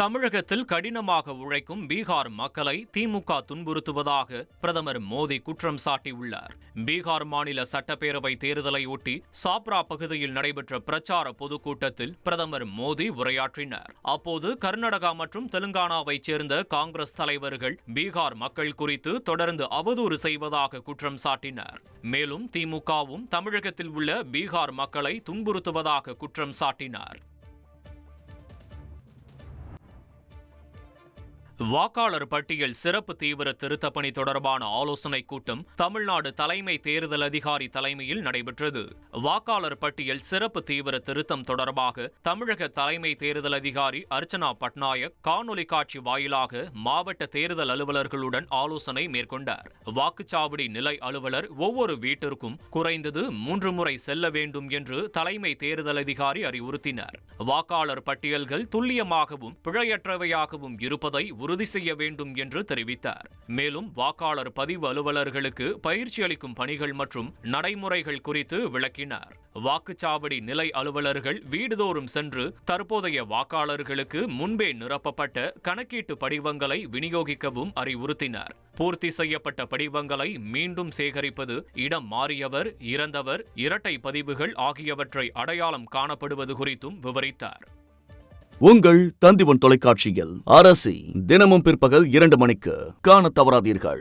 தமிழகத்தில் கடினமாக உழைக்கும் பீகார் மக்களை திமுக துன்புறுத்துவதாக பிரதமர் மோடி குற்றம் சாட்டியுள்ளார். பீகார் மாநில சட்டப்பேரவை தேர்தலை ஒட்டி சாப்ரா பகுதியில் நடைபெற்ற பிரச்சார பொதுக்கூட்டத்தில் பிரதமர் மோடி உரையாற்றினார். அப்போது கர்நாடகா மற்றும் தெலுங்கானாவைச் சேர்ந்த காங்கிரஸ் தலைவர்கள் பீகார் மக்கள் குறித்து தொடர்ந்து அவதூறு செய்வதாக குற்றம் சாட்டினார். மேலும் திமுகவும் தமிழகத்தில் உள்ள பீகார் மக்களை துன்புறுத்துவதாக குற்றம் சாட்டினார். வாக்காளர் பட்டியல் சிறப்பு தீவிர திருத்தப் பணி தொடர்பான ஆலோசனைக் கூட்டம் தமிழ்நாடு தலைமை தேர்தல் அதிகாரி தலைமையில் நடைபெற்றது. வாக்காளர் பட்டியல் சிறப்பு தீவிர திருத்தம் தொடர்பாக தமிழக தலைமை தேர்தல் அதிகாரி அர்ச்சனா பட்நாயக் காணொலி காட்சி வாயிலாக மாவட்ட தேர்தல் அலுவலர்களுடன் ஆலோசனை மேற்கொண்டார். வாக்குச்சாவடி நிலை அலுவலர் ஒவ்வொரு வீட்டிற்கும் குறைந்தது மூன்று முறை செல்ல வேண்டும் என்று தலைமை தேர்தல் அதிகாரி அறிவுறுத்தினார். வாக்காளர் பட்டியல்கள் துல்லியமாகவும் பிழையற்றவையாகவும் இருப்பதை உறுதி உறுதி செய்ய வேண்டும் என்று தெரிவித்தார். மேலும் வாக்காளர் பதிவு அலுவலர்களுக்கு பயிற்சி அளிக்கும் பணிகள் மற்றும் நடைமுறைகள் குறித்து விளக்கினார். வாக்குச்சாவடி நிலை அலுவலர்கள் வீடுதோறும் சென்று தற்போதைய வாக்காளர்களுக்கு முன்பே நிரப்பப்பட்ட கணக்கீட்டு படிவங்களை விநியோகிக்கவும் அறிவுறுத்தினார். பூர்த்தி செய்யப்பட்ட படிவங்களை மீண்டும் சேகரிப்பது இடம் மாறியவர் இறந்தவர் இரட்டை பதிவுகள் ஆகியவற்றை அடையாளம் காணப்படுவது குறித்தும் விவரித்தார். உங்கள் தந்திவன் தொலைக்காட்சியில் அரசி தினமும் பிற்பகல் இரண்டு மணிக்கு காணத் தவறாதீர்கள்.